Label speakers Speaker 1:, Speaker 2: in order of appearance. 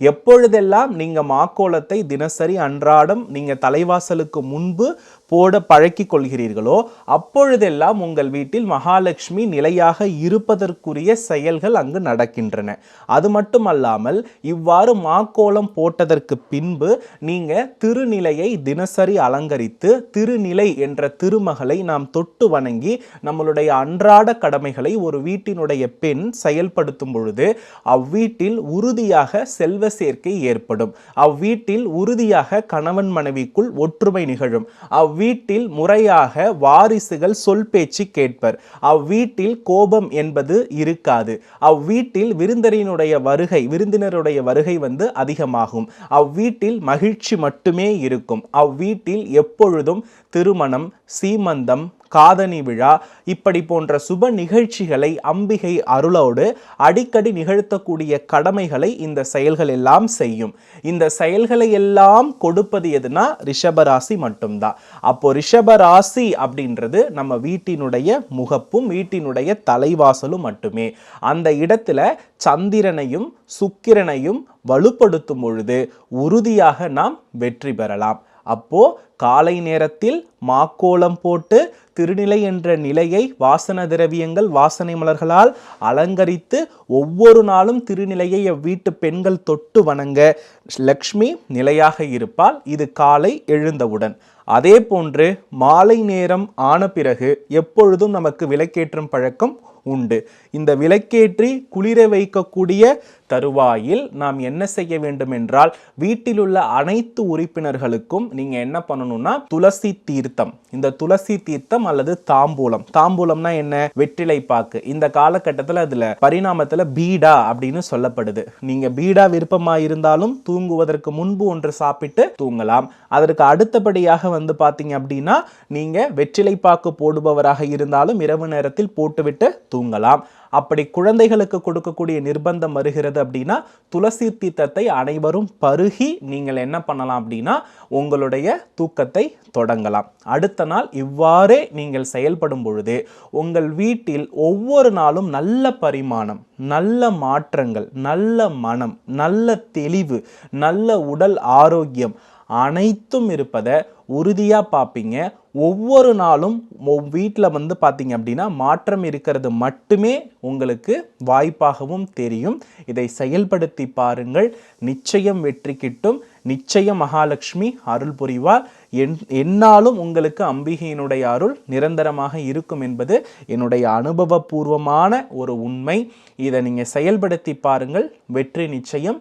Speaker 1: எப்பொழுதெல்லாம் நீங்க மாக்கோலத்தை தினசரி அன்றாடம் நீங்க தலைவாசலுக்கு முன்பு போட பழக்கிக் கொள்கிறீர்களோ அப்பொழுதெல்லாம் உங்கள் வீட்டில் மகாலட்சுமி நிலையாக இருப்பதற்குரிய செயல்கள் அங்கு நடக்கின்றன. அது மட்டுமல்லாமல் இவ்வாறு மாக்கோலம் போட்டதற்கு பின்பு நீங்க திருநிலையை தினசரி அலங்கரித்து திருநிலை என்ற திருமகளை நாம் தொட்டு வணங்கி நம்மளுடைய அன்றாட கடமைகளை ஒரு வீட்டினுடைய பெண் செயல்படுத்தும் பொழுது அவ்வீட்டில் உறுதியாக செல்வ சேர்க்கை ஏற்படும். அவ்வீட்டில் உறுதியாக கணவன் மனைவிக்குள் ஒற்றுமை நிகழும். அவ்வீட்டில் முறையாக வாரிசுகள் சொல் பேச்சு கேட்பர். அவ்வீட்டில் கோபம் என்பது இருக்காது. அவ்வீட்டில் விருந்தரினுடைய வருகை விருந்தினருடைய வருகை வந்து அதிகமாகும். அவ்வீட்டில் மகிழ்ச்சி மட்டுமே இருக்கும். அவ்வீட்டில் எப்பொழுதும் திருமணம் சீமந்தம் காதணி விழா இப்படி போன்ற சுப நிகழ்ச்சிகளை அம்பிகை அருளோடு அடிக்கடி நிகழ்த்தக்கூடிய கடமைகளை இந்த செயல்கள் எல்லாம் செய்யும். இந்த செயல்களை எல்லாம் கொடுப்பது எதுனா ரிஷபராசி மட்டும்தான். அப்போ ரிஷபராசி அப்படின்றது நம்ம வீட்டினுடைய முகப்பும் வீட்டினுடைய தலைவாசலும் மட்டுமே. அந்த இடத்துல சந்திரனையும் சுக்கிரனையும் வலுப்படுத்தும் பொழுது உறுதியாக நாம் வெற்றி பெறலாம். அப்போ காலை நேரத்தில் மாக்கோலம் போட்டு திருநிலை என்ற நிலையை வாசன திரவியங்கள் வாசனை மலர்களால் அலங்கரித்து ஒவ்வொரு நாளும் திருநிலையை வீட்டு பெண்கள் தொட்டு வணங்க லக்ஷ்மி நிலையாக இருப்பால் இது காலை எழுந்தவுடன். அதே போன்று மாலை நேரம் ஆன பிறகு எப்பொழுதும் நமக்கு விளக்கேற்றும் பழக்கம் உண்டு. இந்த விளக்கேற்றி குளிர வைக்கக்கூடிய தருவாயில் நாம் என்ன செய்ய வேண்டும் என்றால் வீட்டில் உள்ள அனைத்து உறுப்பினர்களுக்கும் நீங்க என்ன பண்ணணும்னா துளசி தீர்த்தம். இந்த துளசி தீர்த்தம் அல்லது தாம்பூலம். தாம்பூலம்னா என்ன? வெற்றிலை பாக்கு. இந்த காலகட்டத்தில் அதுல பரிணாமத்துல பீடா அப்படின்னு சொல்லப்படுது. நீங்க பீடா விருப்பமா இருந்தாலும் தூங்குவதற்கு முன்பு ஒன்று சாப்பிட்டு தூங்கலாம். அதற்கு அடுத்தபடியாக வந்து பாத்தீங்க அப்படின்னா நீங்க வெற்றிலை பாக்கு போடுபவராக இருந்தாலும் இரவு நேரத்தில் போட்டுவிட்டு தூங்கலாம். அப்படி குழந்தைகளுக்கு கொடுக்கக்கூடிய நிர்பந்தம் வருகிறது அப்படின்னா துளசி தீர்த்தத்தை அனைவரும் பருகி நீங்கள் என்ன பண்ணலாம் அப்படின்னா உங்களுடைய தூக்கத்தை தொடங்கலாம். அடுத்த நாள் இவ்வாறே நீங்கள் செயல்படும் பொழுது உங்கள் வீட்டில் ஒவ்வொரு நாளும் நல்ல பரிமாணம் நல்ல மாற்றங்கள் நல்ல மனம் நல்ல தெளிவு நல்ல உடல் ஆரோக்கியம் அனைத்தும் இருப்பதை உறுதியாக பார்ப்பீங்க ஒவ்வொரு நாளும் வீட்டில் வந்து பார்த்தீங்க அப்படின்னா மாற்றம் இருக்கிறது மட்டுமே உங்களுக்கு வாய்ப்பாகவும் தெரியும். இதை செயல்படுத்தி பாருங்கள். நிச்சயம் வெற்றி கிட்டும். நிச்சயம் மகாலட்சுமி அருள் புரிவார். என் என்னாலும் உங்களுக்கு அம்பிகையினுடைய அருள் நிரந்தரமாக இருக்கும் என்பது என்னுடைய அனுபவபூர்வமான ஒரு உண்மை. இதை நீங்கள் செயல்படுத்தி பாருங்கள். வெற்றி நிச்சயம்.